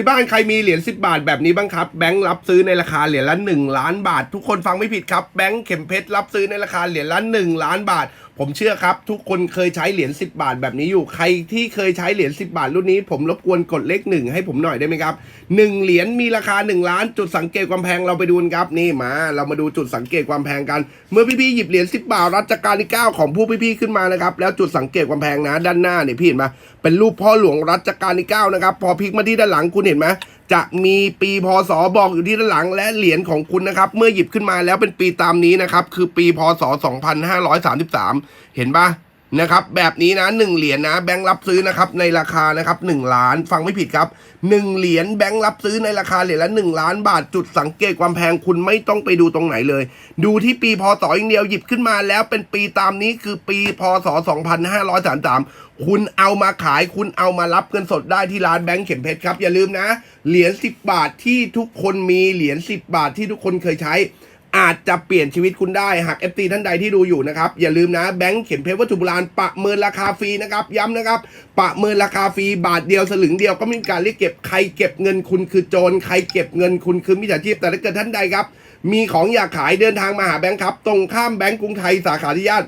ที่บ้านใครมีเหรียญ10 บาทแบบนี้บ้างครับ แบงค์รับซื้อในราคาเหรียญละ 1 ล้านบาท ทุกคนฟังไม่ผิดครับ แบงค์เข็มเพชรรับซื้อในราคาเหรียญละ 1 ล้านบาท ผมเชื่อครับ ทุกคนเคยใช้เหรียญ10 บาทแบบนี้อยู่ ใครที่เคยใช้เหรียญ10 บาทรุ่นนี้ ผมรบกวนกดเลขหนึ่งให้ผมหน่อยได้ไหมครับหนึ่งเหรียญมีราคา 1 ล้าน จุดสังเกตความแพงเราไปดูกันครับนี่มา เรามาดูจุดสังเกตความแพงกัน เมื่อพี่ๆหยิบเหรียญ10 บาทรัชกาลที่ 9 ของผู้พี่ๆขึ้นมานะครับแล้วจุดสังเกตความแพงนะ ด้านหน้าเนี่ยพี่เห็นไหมเป็นรูปพ่อหลวงรัชกาลที่9นะครับพอพลิกมาที่ด้านหลังคุณเห็นไหม จะมีปีพศบอกอยู่ที่ด้านหลังและเหรียญของคุณนะครับ เมื่อหยิบขึ้นมาแล้วเป็นปีตามนี้นะครับ คือปีพศ 2533 เห็นปะ นะครับแบบนี้นะหนึ่งเหรียญนะแบงค์รับซื้อนะครับในราคานะครับหนึ่งล้านฟังไม่ผิดครับหนึ่งเหรียญแบงค์รับซื้อในราคาเหรียญละหนึ่งล้านบาทจุดสังเกตความแพงคุณไม่ต้องไปดูตรงไหนเลย ดูที่ปีพศอย่างเดียวหยิบขึ้นมาแล้วเป็นปีตามนี้คือปีพศ2533 คุณเอามาขายคุณเอามารับเงินสดได้ที่ร้านแบงค์เข็มเพชรครับอย่าลืมนะ เหรียญ10 บาทที่ทุกคนมีเหรียญ10 บาทที่ทุกคนเคยใช้ อาจจะเปลี่ยนชีวิตคุณได้หาก FT ท่านใดที่ดูอยู่นะครับ อย่าลืมนะแบงค์เข็มเพชรวัตถุโบราณประเมินราคาฟรีนะครับ ย้ำนะครับ ประเมินราคาฟรีบาทเดียวสลึงเดียวก็ไม่มีการเรียกเก็บใครเก็บเงินคุณคือโจรใครเก็บเงินคุณคือมิจฉาชีพแต่ถ้าเกิดท่านใดครับ มีของอยากขายเดินทางมาหาแบงค์ครับ ตรงข้ามแบงค์กรุงไทยสาขาที่ย่าน